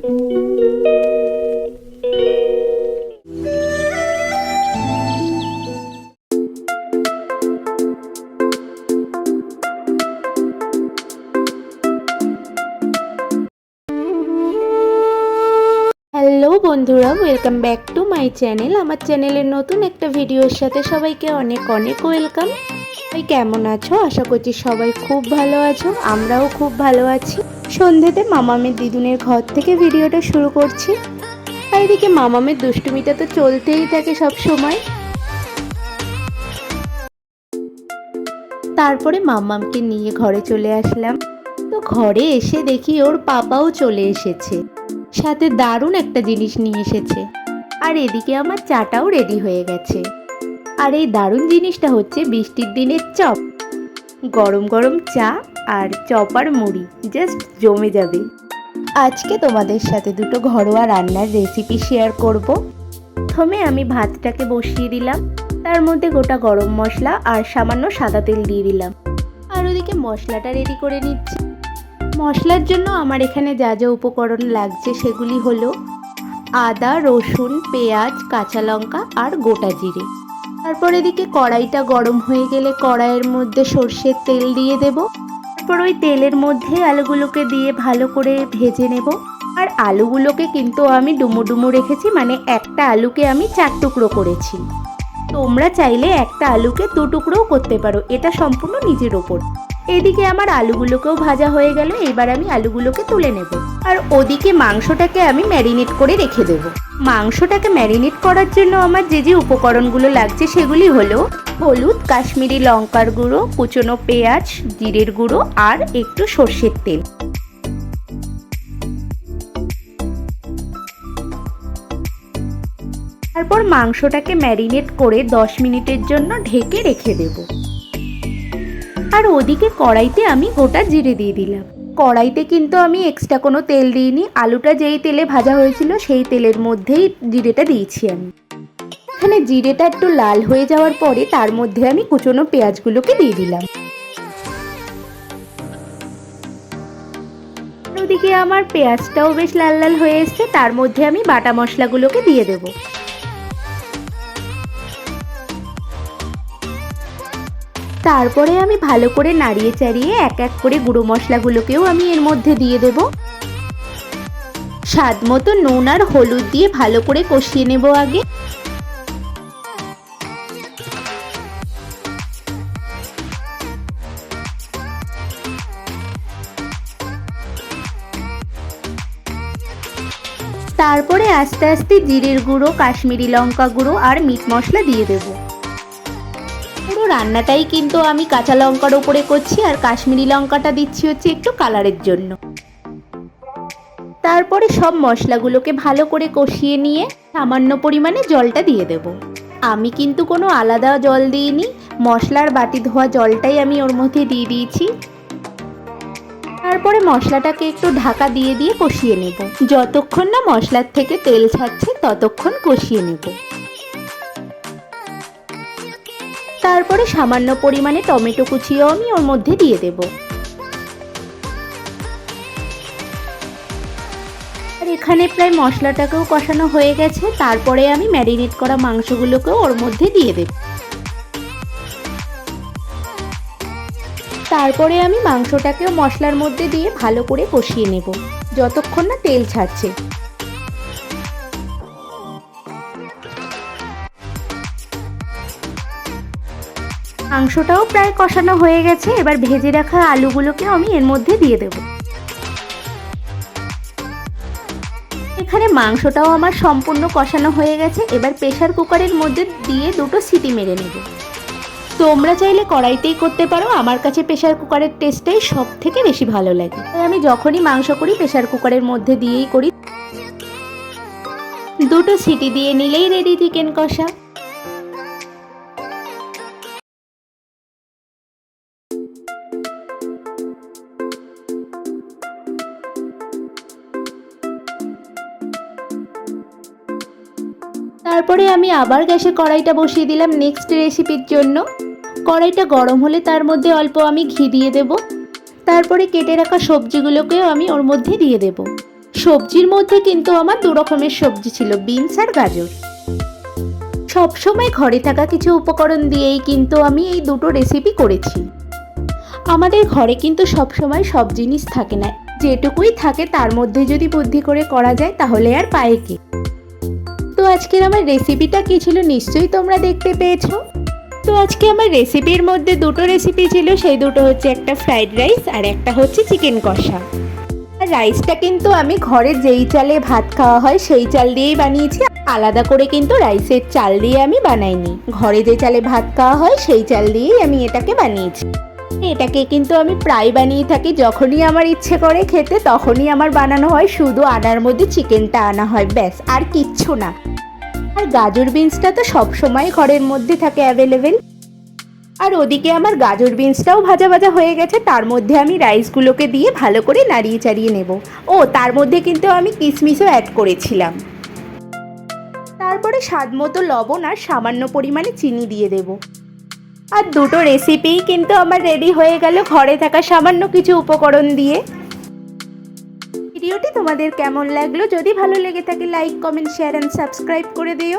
Hello বন্ধুরা welcome back to my channel আমার চ্যানেলের নতুন একটা ভিডিওর সাথে সবাইকে অনেক অনেক ওয়েলকাম সবাই কেমন আছো? আশা করছি সবাই খুব ভালো আছো, আমরাও খুব ভালো আছি। সন্ধ্যেতে মামামের দিদুনের ঘর থেকে ভিডিওটা শুরু করছি। আর এদিকে মামামের দুষ্টুমিটা তো চলতেই থাকে সব সময়। তারপরে মামামকে নিয়ে ঘরে চলে আসলাম। তো ঘরে এসে দেখি ওর পাপাও চলে এসেছে। সাথে দারুণ একটা জিনিস নিয়ে এসেছে। আর এদিকে আমার চাটাও রেডি হয়ে গেছে। আর এই দারুণ জিনিসটা হচ্ছে বৃষ্টির দিনের চপ। গরম গরম চা আর চপার মুড়ি জাস্ট জমে যাবে। আজকে তোমাদের সাথে দুটো ঘরোয়া রান্নার রেসিপি শেয়ার করব। প্রথমে আমি ভাতটাকে বসিয়ে দিলাম, তার মধ্যে গোটা গরম মশলা আর সামান্য সাদা তেল দিয়ে দিলাম। আর ওদিকে মশলাটা রেডি করে নিচ্ছি। মশলার জন্য আমার এখানে যা যা উপকরণ লাগছে সেগুলি হলো আদা, রসুন, পেঁয়াজ, কাঁচা লঙ্কা আর গোটা জিরে। তারপর এদিকে কড়াইটা গরম হয়ে গেলে কড়াইয়ের মধ্যে সর্ষের তেল দিয়ে দেব। তারপর ওই তেলের মধ্যে আলুগুলোকে দিয়ে ভালো করে ভেজে নেব। আর আলুগুলোকে কিন্তু আমি ডুমো ডুমো রেখেছি মানে একটা আলুকে আমি চার টুকরো করেছি। তোমরা চাইলে একটা আলুকে দু টুকরোও করতে পারো, এটা সম্পূর্ণ নিজের ওপর। এদিকে আমার আলুগুলোকেও ভাজা হয়ে গেল, এবার আমি আলুগুলোকে তুলে নেব। আর ওদিকে মাংসটাকে আমি ম্যারিনেট করে রেখে দেব। মাংসটাকে ম্যারিনেট করার জন্য আমার যে যে উপকরণগুলো লাগছে সেগুলি হলো হলুদ, কাশ্মীরি লঙ্কার গুঁড়ো, কুচনো পেঁয়াজ, জিরের গুঁড়ো আর একটু সর্ষের তেল। তারপর মাংসটাকে ম্যারিনেট করে দশ মিনিটের জন্য ঢেকে রেখে দেবো। আর ওদিকে কড়াইতে আমি গোটা জিরে দিয়ে দিলাম। কড়াইতে কিন্তু আমি এক্সট্রা কোনো তেল দিইনি। আলুটা যেই তেলে ভাজা হয়েছিল সেই তেলের মধ্যেই জিরেটা দিয়েছি আমি। এখানে জিরেটা একটু লাল হয়ে যাওয়ার পরে তার মধ্যে আমি কুচনো পেঁয়াজগুলোকে দিয়ে দিলাম। ওদিকে আমার পেঁয়াজটাও বেশ লাল লাল হয়ে এসছে, তার মধ্যে আমি বাটা মশলাগুলোকে দিয়ে দেবো। তারপরে আমি ভালো করে নাড়িয়ে চাড়িয়ে এক এক করে গুঁড়ো মশলাগুলোকেও আমি এর মধ্যে দিয়ে দেব। স্বাদ মতো নুন আর হলুদ দিয়ে ভালো করে কষিয়ে নেব আগে। তারপরে আস্তে আস্তে জিরের গুঁড়ো, কাশ্মীরি লঙ্কা গুঁড়ো আর মিট মশলা দিয়ে দেবো। পুরো রান্নাটাই কিন্তু আমি কাঁচা লঙ্কার ওপরে করছি আর কাশ্মীরি লঙ্কাটা দিচ্ছি হচ্ছে একটু কালারের জন্য। তারপরে সব মশলাগুলোকে ভালো করে কষিয়ে নিয়ে সামান্য পরিমাণে জলটা দিয়ে দেব। আমি কিন্তু কোনো আলাদা জল দিইনি, মশলার বাটি ধোয়া জলটাই আমি ওর মধ্যে দিয়ে দিয়েছি। তারপরে মশলাটাকে একটু ঢাকা দিয়ে দিয়ে কষিয়ে নেব। যতক্ষণ না মশলার থেকে তেল ছাড়ছে, ততক্ষণ কষিয়ে নেব। তারপরে সামান্য পরিমাণে টমেটো কুচিও আমি ওর মধ্যে দিয়ে দেব। আর এখানে প্রায় মশলাটাকেও কষানো হয়ে গেছে। তারপরে আমি ম্যারিনেট করা মাংসগুলোকেও ওর মধ্যে দিয়ে দেব। তারপরে আমি মাংসটাকেও মশলার মধ্যে দিয়ে ভালো করে কষিয়ে নেব। যতক্ষণ না তেল ছাড়ছে। মাংসটাও প্রায় কষানো হয়ে গেছে। এবার ভেজে রাখা আলুগুলোকে আমি এর মধ্যে দিয়ে দেব। এখানে মাংসটাও আমার সম্পূর্ণ কষানো হয়ে গেছে। এবার প্রেশার কুকারের মধ্যে দিয়ে দুটো সিটি মেরে নেব। তোমরা চাইলে কড়াইতেই করতে পারো। আমার কাছে প্রেশার কুকারের টেস্টটাই সব থেকে বেশি ভালো লাগে। তাই আমি যখনই মাংস করি প্রেশার কুকারের মধ্যে দিয়েই করি। দুটো সিটি দিয়ে নিলেই রেডি চিকেন কষা। তারপরে আমি আবার গ্যাসে কড়াইটা বসিয়ে দিলাম নেক্সট রেসিপির জন্য। কড়াইটা গরম হলে তার মধ্যে অল্প আমি ঘি দিয়ে দেব। তারপরে কেটে রাখা সবজিগুলোকেও আমি ওর মধ্যে দিয়ে দেব। সবজির মধ্যে কিন্তু আমার দু রকমের সবজি ছিল, বিনস আর গাজর। সবসময় ঘরে থাকা কিছু উপকরণ দিয়েই কিন্তু আমি এই দুটো রেসিপি করেছি। আমাদের ঘরে কিন্তু সবসময় সব জিনিস থাকে না, যেটুকুই থাকে তার মধ্যে যদি বুদ্ধি করে করা যায় তাহলে আর পায়ে কি? তো আজকের আমার রেসিপিটা কি ছিল নিশ্চয়ই তোমরা দেখতে পেয়েছ। তো আজকে আমার রেসিপির মধ্যে দুটো রেসিপি ছিল, সেই দুটো হচ্ছে একটা ফ্রাইড রাইস আর একটা হচ্ছে চিকেন কষা। আর রাইসটা কিন্তু আমি ঘরে যেই চালে ভাত খাওয়া হয়, সেই চাল দিয়েই বানিয়েছি। আলাদা করে কিন্তু রাইসের চাল দিয়ে আমি বানাইনি। ঘরে যে চালে ভাত খাওয়া হয়, সেই চাল দিয়েই আমি এটাকে বানিয়েছি। এটাকে কিন্তু আমি প্রায় বানিয়ে থাকি, যখনই আমার ইচ্ছে করে খেতে, তখনই আমার বানানো হয়। শুধু আনার মধ্যে চিকেনটা আনা হয়, ব্যাস, আর কিচ্ছু না। আর গাজর বিনসটা তো সবসময় ঘরের মধ্যে থাকে অ্যাভেলেবেল আর ওদিকে আমার গাজর বিনসটাও ভাজা ভাজা হয়ে গেছে, তার মধ্যে আমি রাইসগুলোকে দিয়ে ভালো করে নাড়িয়ে চাড়িয়ে নেব। ও, তার মধ্যে কিন্তু আমি কিশমিশও অ্যাড করেছিলাম। তারপরে স্বাদ মতো লবণ আর সামান্য পরিমাণে চিনি দিয়ে দেব। আর দুটো রেসিপিই কিন্তু আমার রেডি হয়ে গেল ঘরে থাকা সামান্য কিছু উপকরণ দিয়ে। ভিডিওটি তোমাদের কেমন লাগল? যদি ভালো লেগে থাকে like comment share and subscribe করে দিও।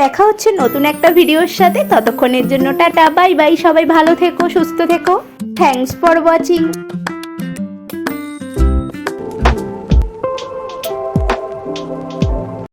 দেখা হচ্ছে নতুন একটা ভিডিওর সাথে। ততক্ষণের জন্য টাটা বাই বাই সবাই ভালো থেকো, সুস্থ থেকো। Thanks for watching